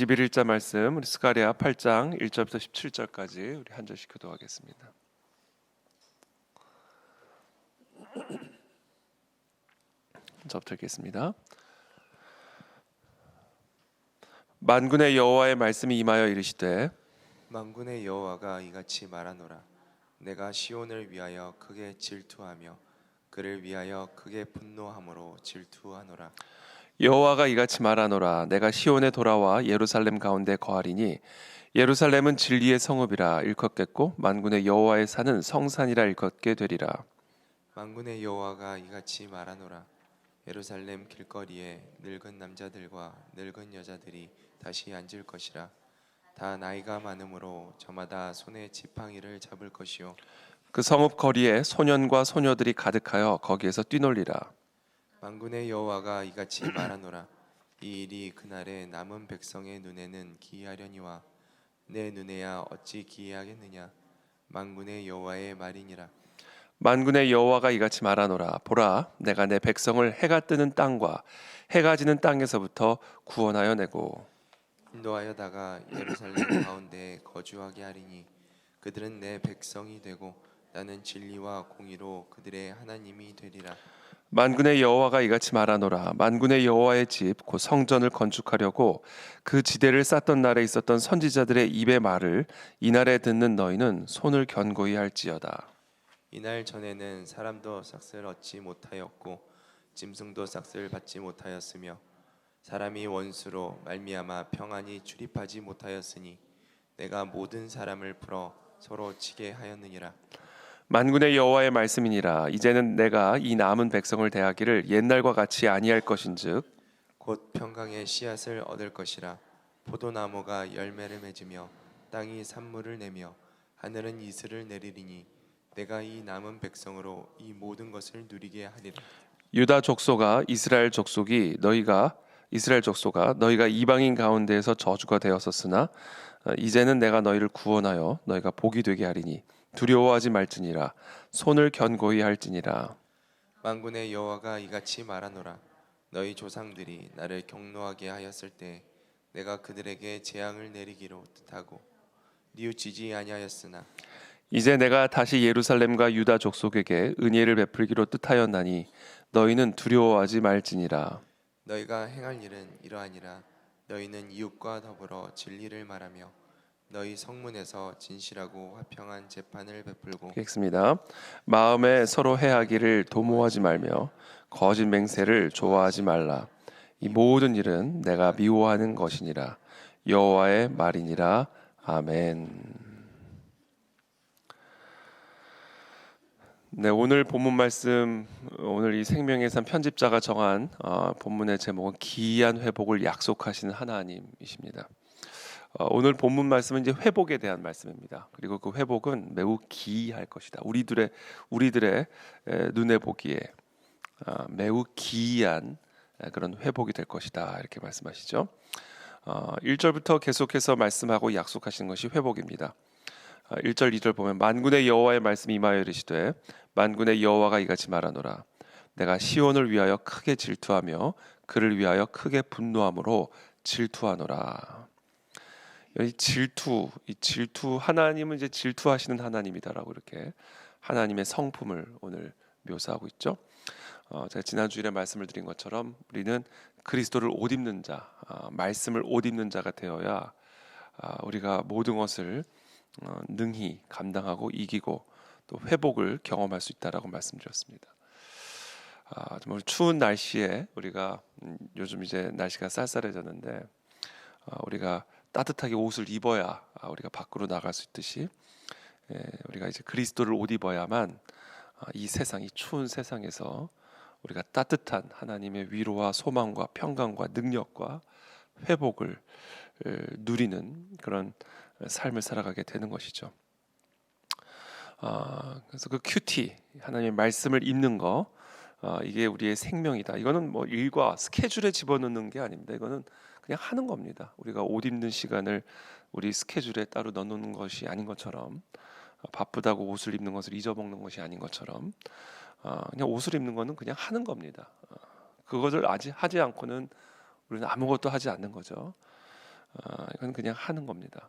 21일자 말씀 우리 스가랴 8장 1절부터 17절까지 우리 한 절씩 교도하겠습니다. 저부터 읽겠습니다. 만군의 여호와의 말씀이 임하여 이르시되 만군의 여호와가 이같이 말하노라 내가 시온을 위하여 크게 질투하며 그를 위하여 크게 분노함으로 질투하노라 여호와가 이같이 말하노라 내가 시온에 돌아와 예루살렘 가운데 거하리니 예루살렘은 진리의 성읍이라 일컫겠고 만군의 여호와의 산은 성산이라 일컫게 되리라. 만군의 여호와가 이같이 말하노라 예루살렘 길거리에 늙은 남자들과 늙은 여자들이 다시 앉을 것이라. 다 나이가 많으므로 저마다 손에 지팡이를 잡을 것이요. 그 성읍 거리에 소년과 소녀들이 가득하여 거기에서 뛰놀리라 만군의 여호와가 이같이 말하노라. 이 일이 그날에 남은 백성의 눈에는 기이하려니와 내 눈에야 어찌 기이하겠느냐? 만군의 여호와의 말이니라. 만군의 여호와가 이같이 말하노라. 보라 내가 내 백성을 해가 뜨는 땅과 해가 지는 땅에서부터 구원하여 내고. 인도하여다가 예루살렘 가운데 거주하게 하리니 그들은 내 백성이 되고 나는 진리와 공의로 그들의 하나님이 되리라 만군의 여호와가 이같이 말하노라. 만군의 여호와의 집 곧 성전을 건축하려고 그 지대를 쌓던 날에 있었던 선지자들의 입의 말을 이날에 듣는 너희는 손을 견고히 할지어다. 이날 전에는 사람도 삭슬 얻지 못하였고 짐승도 삭슬 받지 못하였으며 사람이 원수로 말미암아 평안히 출입하지 못하였으니 내가 모든 사람을 풀어 서로 치게 하였느니라 만군의 여호와의 말씀이니라. 이제는 내가 이 남은 백성을 대하기를 옛날과 같이 아니할 것인즉 곧 평강의 씨앗을 얻을 것이라. 포도나무가 열매를 맺으며 땅이 산물을 내며 하늘은 이슬을 내리리니 내가 이 남은 백성으로 이 모든 것을 누리게 하리라. 유다 족속아 이스라엘 족속이 너희가 이스라엘 족속아 너희가 이방인 가운데에서 저주가 되었었으나 어, 이제는 내가 너희를 구원하여 너희가 복이 되게 하리니 두려워하지 말지니라. 손을 견고히 할지니라. 만군의 여호와가 이같이 말하노라. 너희 조상들이 나를 경노하게 하였을 때 내가 그들에게 재앙을 내리기로 뜻하고 뉘우치지 아니하였으나 이제 내가 다시 예루살렘과 유다 족속에게 은혜를 베풀기로 뜻하였나니 너희는 두려워하지 말지니라. 너희가 행할 일은 이러하니라. 너희는 이웃과 더불어 진리를 말하며 너희 성문에서 진실하고 화평한 재판을 베풀고 읽습니다. 마음에 서로 해하기를 도모하지 말며 거짓 맹세를 좋아하지 말라. 이 모든 일은 내가 미워하는 것이니라. 여호와의 말이니라. 아멘. 네, 오늘 본문 말씀 오늘 이 생명의 산 편집자가 정한 어, 본문의 제목은 기이한 회복을 약속하시는 하나님이십니다. 어, 오늘 본문 말씀은 이제 회복에 대한 말씀입니다. 그리고 그 회복은 매우 기이할 것이다. 우리들의 우리들의 에, 눈에 보기에 어, 매우 기이한 에, 그런 회복이 될 것이다. 이렇게 말씀하시죠. 어, 1절부터 계속해서 말씀하고 약속하시는 것이 회복입니다. 어, 1절 2절 보면 만군의 여호와의 말씀이 임하여 이르시되 만군의 여호와가 이같이 말하노라 내가 시온을 위하여 크게 질투하며 그를 위하여 크게 분노함으로 질투하노라. 이 질투, 이 질투 하나님은 이제 질투하시는 하나님이다라고 이렇게 하나님의 성품을 오늘 묘사하고 있죠. 어, 제가 지난 주일에 말씀을 드린 것처럼 우리는 그리스도를 옷 입는 자, 아, 말씀을 옷 입는 자가 되어야 아, 우리가 모든 것을 어, 능히 감당하고 이기고 또 회복을 경험할 수 있다라고 말씀드렸습니다. 아, 정말 추운 날씨에 우리가 음, 요즘 이제 날씨가 쌀쌀해졌는데 아, 우리가 따뜻하게 옷을 입어야 아, 우리가 밖으로 나갈 수 있듯이 예, 우리가 이제 그리스도를 옷 입어야만 아, 이 세상, 이 추운 세상에서 우리가 따뜻한 하나님의 위로와 소망과 평강과 능력과 회복을 에, 누리는 그런 삶을 살아가게 되는 것이죠. 아, 그래서 그 큐티 하나님의 말씀을 읽는 거 아, 이게 우리의 생명이다. 이거는 뭐 일과 스케줄에 집어넣는 게 아닙니다. 이거는 그냥 하는 겁니다. 우리가 옷 입는 시간을 우리 스케줄에 따로 넣어놓는 것이 아닌 것처럼 아, 바쁘다고 옷을 입는 것을 잊어먹는 것이 아닌 것처럼 아, 그냥 옷을 입는 것은 그냥 하는 겁니다. 아, 그것을 아직 하지 않고는 우리는 아무것도 하지 않는 거죠. 아, 이건 그냥 하는 겁니다.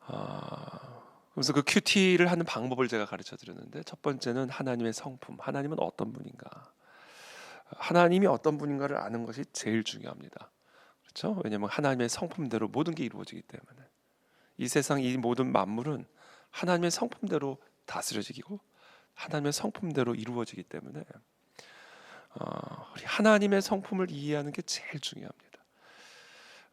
아, 그래서 그 큐티를 하는 방법을 제가 가르쳐 드렸는데 첫 번째는 하나님의 성품. 하나님은 어떤 분인가? 하나님이 어떤 분인가를 아는 것이 제일 중요합니다. 그렇죠? 왜냐하면 하나님의 성품대로 모든 게 이루어지기 때문에 이 세상 이 모든 만물은 하나님의 성품대로 다스려지고 하나님의 성품대로 이루어지기 때문에 어, 우리 하나님의 성품을 이해하는 게 제일 중요합니다.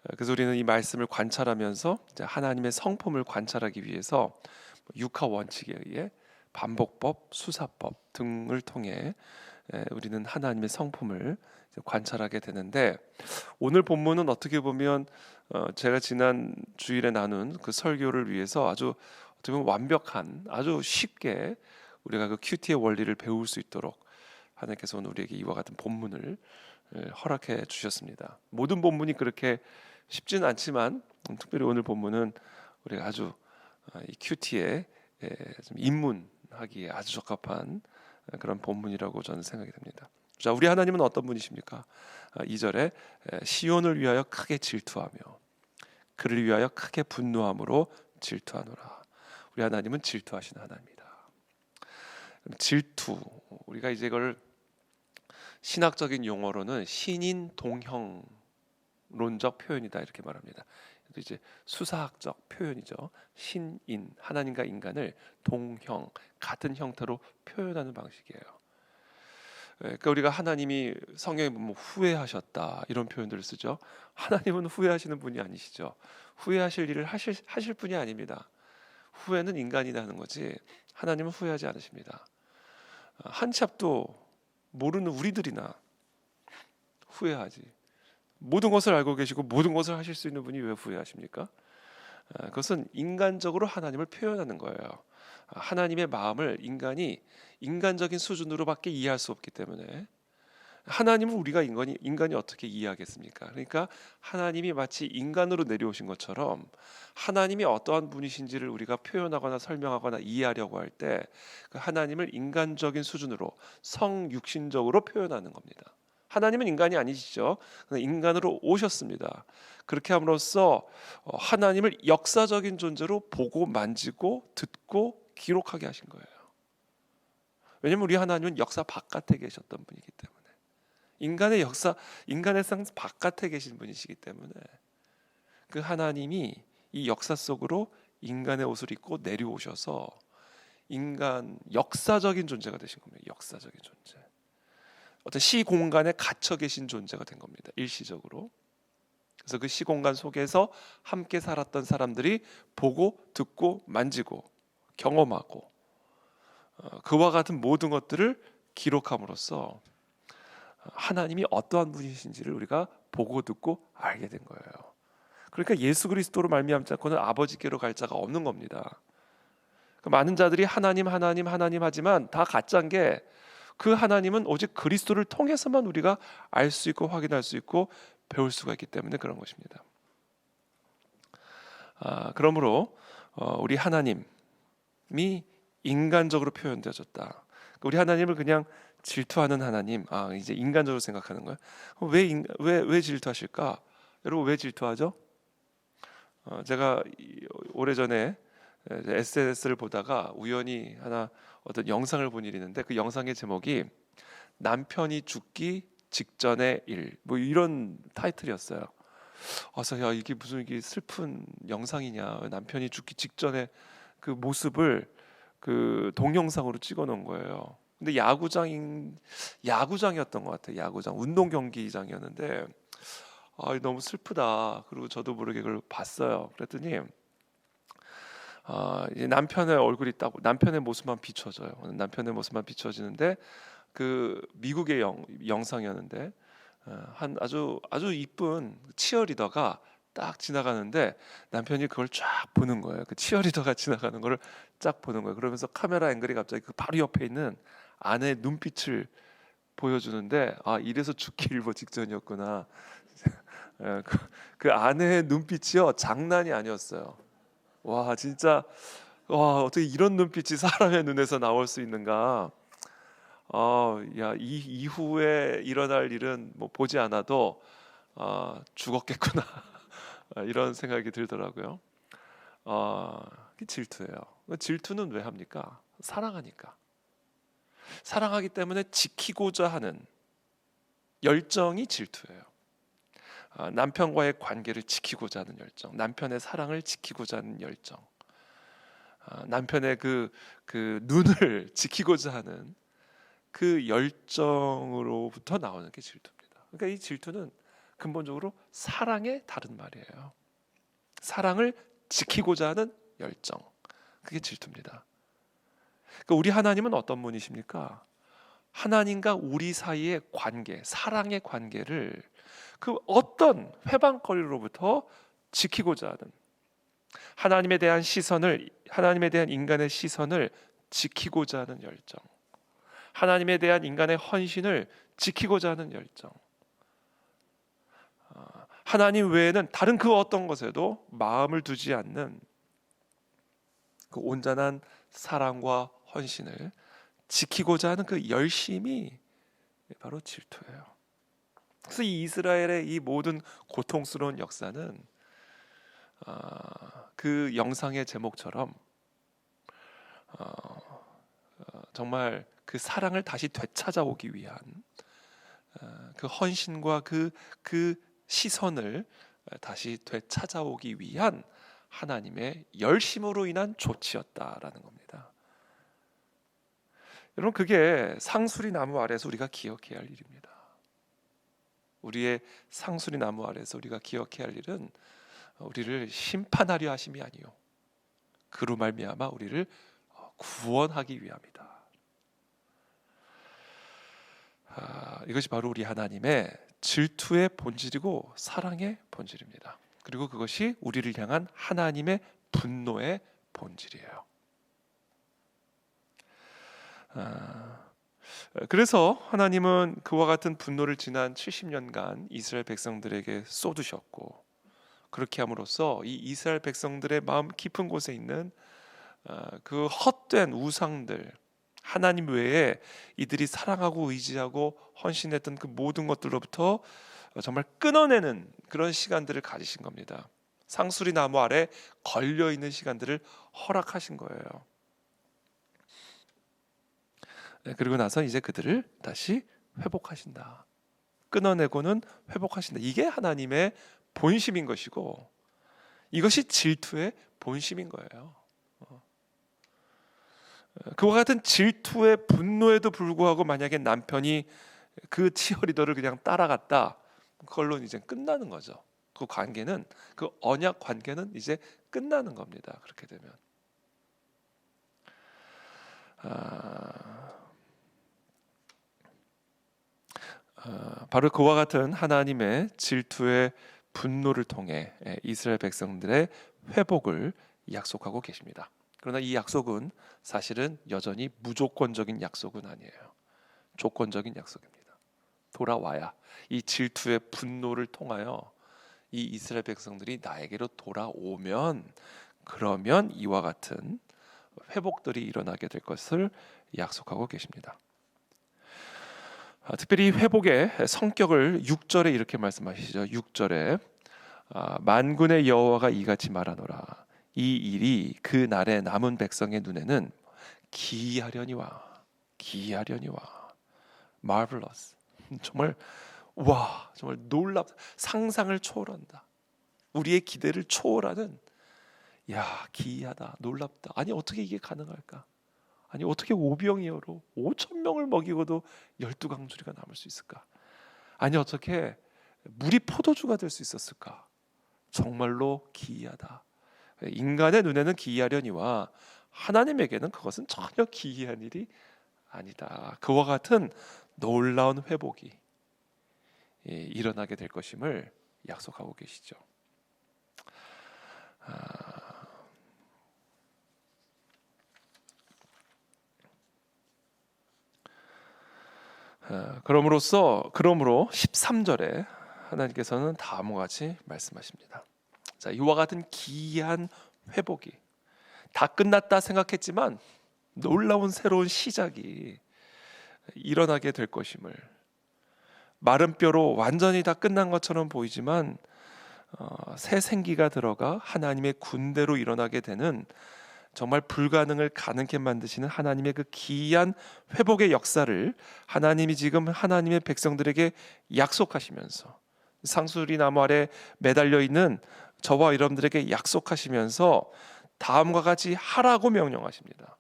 어, 그래서 우리는 이 말씀을 관찰하면서 하나님의 성품을 관찰하기 위해서 육하 원칙에 의해 반복법, 수사법 등을 통해 에, 우리는 하나님의 성품을 관찰하게 되는데 오늘 본문은 어떻게 보면 어, 제가 지난 주일에 나눈 그 설교를 위해서 아주 어떻게 보면 완벽한 아주 쉽게 우리가 그 큐티의 원리를 배울 수 있도록 하나님께서 오늘 우리에게 이와 같은 본문을 에, 허락해 주셨습니다. 모든 본문이 그렇게 쉽지는 않지만 음, 특별히 오늘 본문은 우리가 아주 아, 이 큐티에 에, 좀 입문하기에 아주 적합한 아, 그런 본문이라고 저는 생각이 됩니다. 자, 우리 하나님은 어떤 분이십니까? 아, 2절에 시온을 위하여 크게 질투하며 그를 위하여 크게 분노함으로 질투하노라. 우리 하나님은 질투하시는 하나님입니다. 그럼 질투 우리가 이제 이걸 신학적인 용어로는 신인 동형론적 표현이다 이렇게 말합니다. 또 이제 수사학적 표현이죠. 신인 하나님과 인간을 동형 같은 형태로 표현하는 방식이에요. 예, 그러니까 우리가 하나님이 성경에 보면 후회하셨다 이런 표현들을 쓰죠. 하나님은 후회하시는 분이 아니시죠. 후회하실 일을 하실 하실 분이 아닙니다. 후회는 인간이 하는 거지 하나님은 후회하지 않으십니다. 아, 한 찹도 모르는 우리들이나 후회하지. 모든 것을 알고 계시고 모든 것을 하실 수 있는 분이 왜 후회하십니까? 아, 그것은 인간적으로 하나님을 표현하는 거예요. 아, 하나님의 마음을 인간이 인간적인 수준으로밖에 이해할 수 없기 때문에 하나님은 우리가 인간이 인간이 어떻게 이해하겠습니까? 그러니까 하나님이 마치 인간으로 내려오신 것처럼 하나님이 어떠한 분이신지를 우리가 표현하거나 설명하거나 이해하려고 할때그 하나님을 인간적인 수준으로 성육신적으로 표현하는 겁니다. 하나님은 인간이 아니시죠. 인간으로 오셨습니다. 그렇게 함으로써 어, 하나님을 역사적인 존재로 보고 만지고 듣고 기록하게 하신 거예요. 왜냐하면 우리 하나님은 역사 바깥에 계셨던 분이기 때문에 인간의 역사, 인간의 상 바깥에 계신 분이시기 때문에 그 하나님이 이 역사 속으로 인간의 옷을 입고 내려오셔서 인간 역사적인 존재가 되신 겁니다. 역사적인 존재. 어떤 시 공간에 갇혀 계신 존재가 된 겁니다. 일시적으로. 그래서 그 시 공간 속에서 함께 살았던 사람들이 보고 듣고 만지고 경험하고 어, 그와 같은 모든 것들을 기록함으로써 하나님이 어떠한 분이신지를 우리가 보고 듣고 알게 된 거예요. 그러니까 예수 그리스도로 말미암지 않고는 아버지께로 갈 자가 없는 겁니다. 그 많은 자들이 하나님 하나님 하나님 하지만 다 가짜인 게 그 하나님은 오직 그리스도를 통해서만 우리가 알 수 있고 확인할 수 있고 배울 수가 있기 때문에 그런 것입니다. 아, 그러므로 어, 우리 하나님이 인간적으로 표현되어졌다. 우리 하나님을 그냥 질투하는 하나님, 아 이제 인간적으로 생각하는 거야. 왜왜왜 왜 질투하실까? 여러분 왜 질투하죠? 어, 제가 오래 전에 SNS를 보다가 우연히 하나 어떤 영상을 본 일이 있는데 그 영상의 제목이 남편이 죽기 직전의 일, 뭐 이런 타이틀이었어요. 그래서 야 이게 무슨 이게 슬픈 영상이냐? 남편이 죽기 직전에 그 모습을 그 동영상으로 찍어놓은 거예요. 근데 야구장인 야구장이었던 것 같아요. 야구장 운동 경기장이었는데 아 너무 슬프다. 그리고 저도 모르게 그걸 봤어요. 그랬더니 아 이제 남편의 얼굴이 딱 남편의 모습만 비춰져요. 남편의 모습만 비춰지는데 그 미국의 영, 영상이었는데 어, 한 아주 아주 이쁜 치어리더가 딱 지나가는데 남편이 그걸 쫙 보는 거예요. 그 치어리더가 지나가는 거를 쫙 보는 거예요. 그러면서 카메라 앵글이 갑자기 그 바로 옆에 있는 아내의 눈빛을 보여주는데 아 이래서 죽기 일보 직전이었구나. 예, 그, 그 아내의 눈빛이요 장난이 아니었어요. 와 진짜 와 어떻게 이런 눈빛이 사람의 눈에서 나올 수 있는가? 아야이 이후에 일어날 일은 뭐 보지 않아도 아, 죽었겠구나 아, 이런 생각이 들더라고요. 아, 그 질투예요. 질투는 왜 합니까? 사랑하니까. 사랑하기 때문에 지키고자 하는 열정이 질투예요. 아, 남편과의 관계를 지키고자 하는 열정, 남편의 사랑을 지키고자 하는 열정, 아, 남편의 그, 그 눈을 지키고자 하는 그 열정으로부터 나오는 게 질투입니다. 그러니까 이 질투는 근본적으로 사랑의 다른 말이에요. 사랑을 지키고자 하는 열정, 그게 질투입니다. 그러니까 우리 하나님은 어떤 분이십니까? 하나님과 우리 사이의 관계, 사랑의 관계를 그 어떤 회방거리로부터 지키고자 하는 하나님에 대한 시선을 하나님에 대한 인간의 시선을 지키고자 하는 열정. 하나님에 대한 인간의 헌신을 지키고자 하는 열정. 아, 하나님 외에는 다른 그 어떤 것에도 마음을 두지 않는 그 온전한 사랑과 헌신을 지키고자 하는 그 열심이 바로 질투예요. 이 이스라엘의 이 모든 고통스러운 역사는 아, 그 영상의 제목처럼 어, 어, 정말 그 사랑을 다시 되찾아오기 위한 어, 그 헌신과 그, 그 시선을 다시 되찾아오기 위한 하나님의 열심으로 인한 조치였다라는 겁니다. 여러분 그게 상수리 나무 아래서 우리가 기억해야 할 일입니다. 우리의 상수리 나무 아래서 우리가 기억해야 할 일은 우리를 심판하려 하심이 아니요 그로 말미암아 우리를 구원하기 위함이다. 아, 이것이 바로 우리 하나님의 질투의 본질이고 사랑의 본질입니다. 그리고 그것이 우리를 향한 하나님의 분노의 본질이에요. 아, 그래서 하나님은 그와 같은 분노를 지난 70년간 이스라엘 백성들에게 쏟으셨고 그렇게 함으로써 이 이스라엘 백성들의 마음 깊은 곳에 있는 아, 그 헛된 우상들 하나님 외에 이들이 사랑하고 의지하고 헌신했던 그 모든 것들로부터 정말 끊어내는 그런 시간들을 가지신 겁니다. 상수리 나무 아래 걸려 있는 시간들을 허락하신 거예요. 네, 그리고 나서 이제 그들을 다시 회복하신다. 끊어내고는 회복하신다. 이게 하나님의 본심인 것이고 이것이 질투의 본심인 거예요. 그와 같은 질투의 분노에도 불구하고 만약에 남편이 그 치어리더를 그냥 따라갔다 그걸로 이제 끝나는 거죠. 그 관계는 그 언약 관계는 이제 끝나는 겁니다. 그렇게 되면 아, 아, 바로 그와 같은 하나님의 질투의 분노를 통해 이스라엘 백성들의 회복을 약속하고 계십니다. 그러나 이 약속은 사실은 여전히 무조건적인 약속은 아니에요. 조건적인 약속입니다. 돌아와야 이 질투의 분노를 통하여 이 이스라엘 백성들이 나에게로 돌아오면 그러면 이와 같은 회복들이 일어나게 될 것을 약속하고 계십니다. 아, 특별히 회복의 성격을 6절에 이렇게 말씀하시죠. 6절에 아, 만군의 여호와가 이같이 말하노라. 이 일이 그 날에 남은 백성의 눈에는 기이하려니와. 기이하려니와. Marvelous. 정말 와 정말 놀랍 상상을 초월한다. 우리의 기대를 초월하는 야 기이하다 놀랍다. 아니 어떻게 이게 가능할까 아니 어떻게 오병이어로 5천 명을 먹이고도 열두 강주리가 남을 수 있을까 아니 어떻게 물이 포도주가 될 수 있었을까 정말로 기이하다 인간의 눈에는 기이하려니와 하나님에게는 그것은 전혀 기이한 일이 아니다. 그와 같은 놀라운 회복이 예, 일어나게 될 것임을 약속하고 계시죠. 아, 그럼으로써 그러므로 13절에 하나님께서는 다음과 같이 말씀하십니다. 자, 이와 같은 기이한 회복이 다 끝났다 생각했지만 놀라운 새로운 시작이 일어나게 될 것임을 마른 뼈로 완전히 다 끝난 것처럼 보이지만 어, 새 생기가 들어가 하나님의 군대로 일어나게 되는 정말 불가능을 가능케 만드시는 하나님의 그 기이한 회복의 역사를 하나님이 지금 하나님의 백성들에게 약속하시면서 상수리 나무 아래 매달려 있는 저와 여러분들에게 약속하시면서 다음과 같이 하라고 명령하십니다.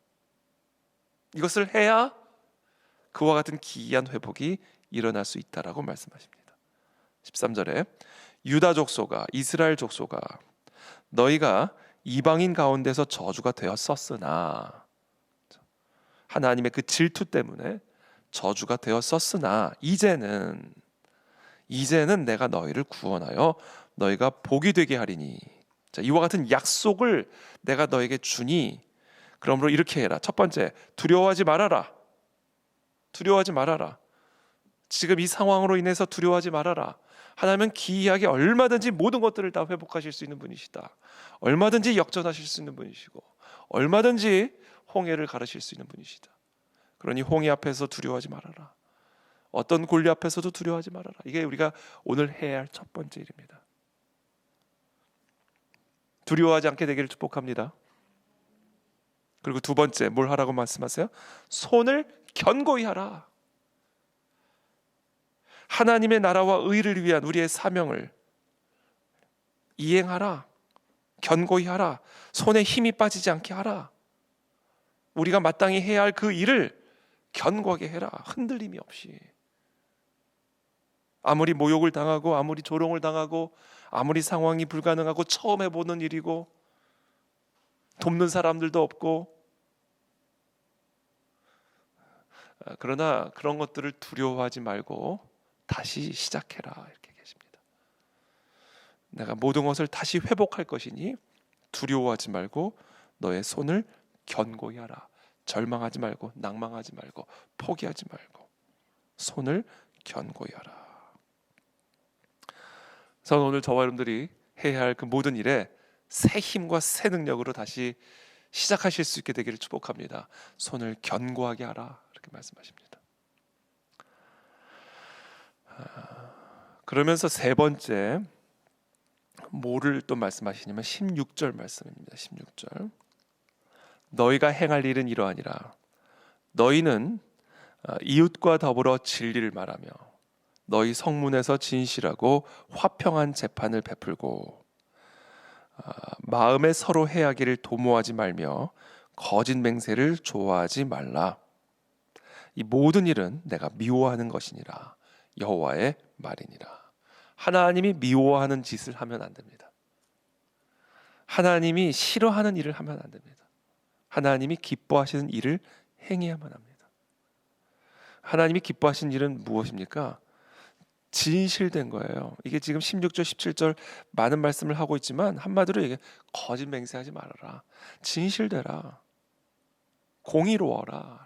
이것을 해야 그와 같은 기이한 회복이 일어날 수 있다라고 말씀하십니다. 13절에 유다 족소가 이스라엘 족소가 너희가 이방인 가운데서 저주가 되었었으나 하나님의 그 질투 때문에 저주가 되었었으나 이제는 이제는 내가 너희를 구원하여 너희가 복이 되게 하리니 자, 이와 같은 약속을 내가 너에게 주니 그러므로 이렇게 해라. 첫 번째, 두려워하지 말아라. 두려워하지 말아라. 지금 이 상황으로 인해서 두려워하지 말아라. 하나님은 기이하게 얼마든지 모든 것들을 다 회복하실 수 있는 분이시다. 얼마든지 역전하실 수 있는 분이시고 얼마든지 홍해를 가르실 수 있는 분이시다. 그러니 홍해 앞에서 두려워하지 말아라. 어떤 권리 앞에서도 두려워하지 말아라. 이게 우리가 오늘 해야 할 첫 번째 일입니다. 두려워하지 않게 되기를 축복합니다. 그리고 두 번째 뭘 하라고 말씀하세요? 손을 견고히 하라. 하나님의 나라와 의를 위한 우리의 사명을 이행하라. 견고히 하라. 손에 힘이 빠지지 않게 하라. 우리가 마땅히 해야 할 그 일을 견고하게 해라. 흔들림이 없이. 아무리 모욕을 당하고 아무리 조롱을 당하고 아무리 상황이 불가능하고 처음 해보는 일이고 돕는 사람들도 없고 아, 그러나 그런 것들을 두려워하지 말고 다시 시작해라 이렇게 계십니다. 내가 모든 것을 다시 회복할 것이니 두려워하지 말고 너의 손을 견고히 하라. 절망하지 말고 낭망하지 말고 포기하지 말고 손을 견고히 하라. 저는 오늘 저와 여러분들이 해야 할 그 모든 일에 새 힘과 새 능력으로 다시 시작하실 수 있게 되기를 축복합니다. 손을 견고하게 하라 이렇게 말씀하십니다. 아, 그러면서 세 번째 뭐를 또 말씀하시냐면 16절 말씀입니다. 16절 너희가 행할 일은 이러하니라 너희는 아, 이웃과 더불어 진리를 말하며 너희 성문에서 진실하고 화평한 재판을 베풀고 아, 마음에 서로 해하기를 도모하지 말며 거짓 맹세를 좋아하지 말라. 이 모든 일은 내가 미워하는 것이니라 여호와의 말이니라. 하나님이 미워하는 짓을 하면 안 됩니다. 하나님이 싫어하는 일을 하면 안 됩니다. 하나님이 기뻐하시는 일을 행해야만 합니다. 하나님이 기뻐하시는 일은 무엇입니까? 진실된 거예요. 이게 지금 16절, 17절 많은 말씀을 하고 있지만 한마디로 이게 거짓 맹세하지 말아라. 진실되라. 공의로워라.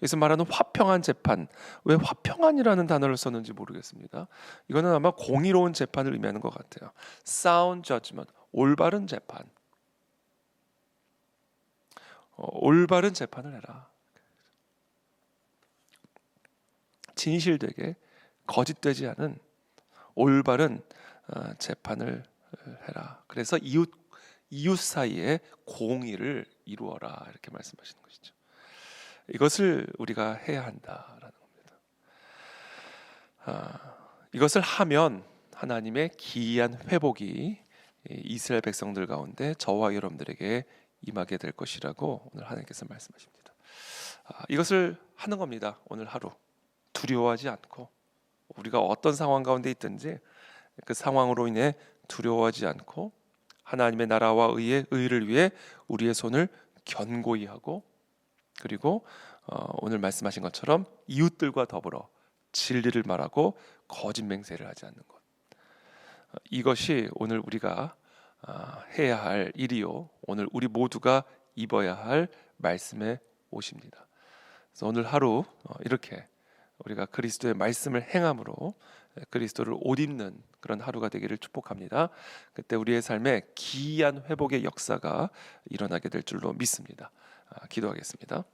여기서 말하는 화평한 재판. 왜 화평한이라는 단어를 썼는지 모르겠습니다. 이거는 아마 공의로운 재판을 의미하는 것 같아요. sound judgment. 올바른 재판. 어, 올바른 재판을 해라. 진실되게 거짓되지 않은 올바른 어, 재판을 해라. 그래서 이웃 이웃 사이에 공의를 이루어라 이렇게 말씀하시는 것이죠. 이것을 우리가 해야 한다라는 겁니다. 아, 이것을 하면 하나님의 기이한 회복이 이스라엘 백성들 가운데 저와 여러분들에게 임하게 될 것이라고 오늘 하나님께서 말씀하십니다. 아, 이것을 하는 겁니다. 오늘 하루 두려워하지 않고 우리가 어떤 상황 가운데 있든지 그 상황으로 인해 두려워하지 않고 하나님의 나라와 의의 의를 위해 우리의 손을 견고히 하고 그리고 어, 오늘 말씀하신 것처럼 이웃들과 더불어 진리를 말하고 거짓 맹세를 하지 않는 것 어, 이것이 오늘 우리가 아, 해야 할 일이요 오늘 우리 모두가 입어야 할 말씀의 옷입니다. 그래서 오늘 하루 어, 이렇게 우리가 그리스도의 말씀을 행함으로 그리스도를 옷 입는 그런 하루가 되기를 축복합니다. 그때 우리의 삶에 기이한 회복의 역사가 일어나게 될 줄로 믿습니다. 아, 기도하겠습니다.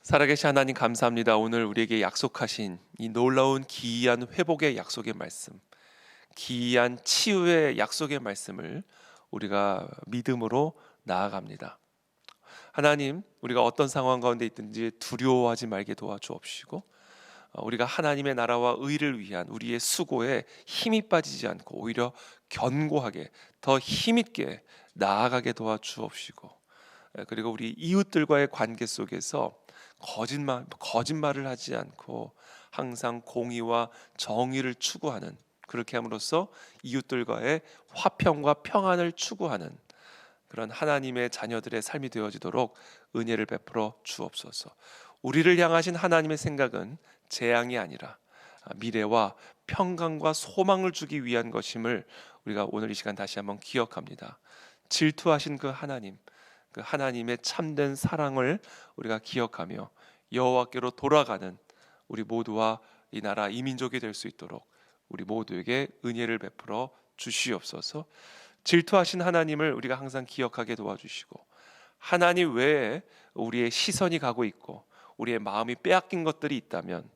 살아계신 하나님 감사합니다. 오늘 우리에게 약속하신 이 놀라운 기이한 회복의 약속의 말씀, 기이한 치유의 약속의 말씀을 우리가 믿음으로 나아갑니다. 하나님, 우리가 어떤 상황 가운데 있든지 두려워하지 말게 도와주옵시고 어, 우리가 하나님의 나라와 의를 위한 우리의 수고에 힘이 빠지지 않고 오히려 견고하게 더 힘있게 나아가게 도와주옵시고 에, 그리고 우리 이웃들과의 관계 속에서 거짓말 거짓말을 하지 않고 항상 공의와 정의를 추구하는 그렇게 함으로써 이웃들과의 화평과 평안을 추구하는 그런 하나님의 자녀들의 삶이 되어지도록 은혜를 베풀어 주옵소서. 우리를 향하신 하나님의 생각은 재앙이 아니라 미래와 평강과 소망을 주기 위한 것임을 우리가 오늘 이 시간 다시 한번 기억합니다. 질투하신 그 하나님, 그 하나님의 참된 사랑을 우리가 기억하며 여호와께로 돌아가는 우리 모두와 이 나라 이민족이 될 수 있도록 우리 모두에게 은혜를 베풀어 주시옵소서. 질투하신 하나님을 우리가 항상 기억하게 도와주시고 하나님 외에 우리의 시선이 가고 있고 우리의 마음이 빼앗긴 것들이 있다면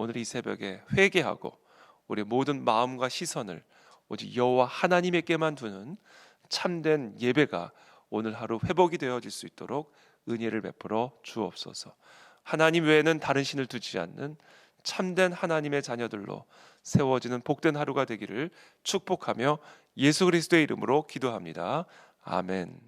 오늘 이 새벽에 회개하고 우리 모든 마음과 시선을 오직 여호와 하나님에게만 두는 참된 예배가 오늘 하루 회복이 되어질 수 있도록 은혜를 베풀어 주옵소서. 하나님 외에는 다른 신을 두지 않는 참된 하나님의 자녀들로 세워지는 복된 하루가 되기를 축복하며 예수 그리스도의 이름으로 기도합니다. 아멘.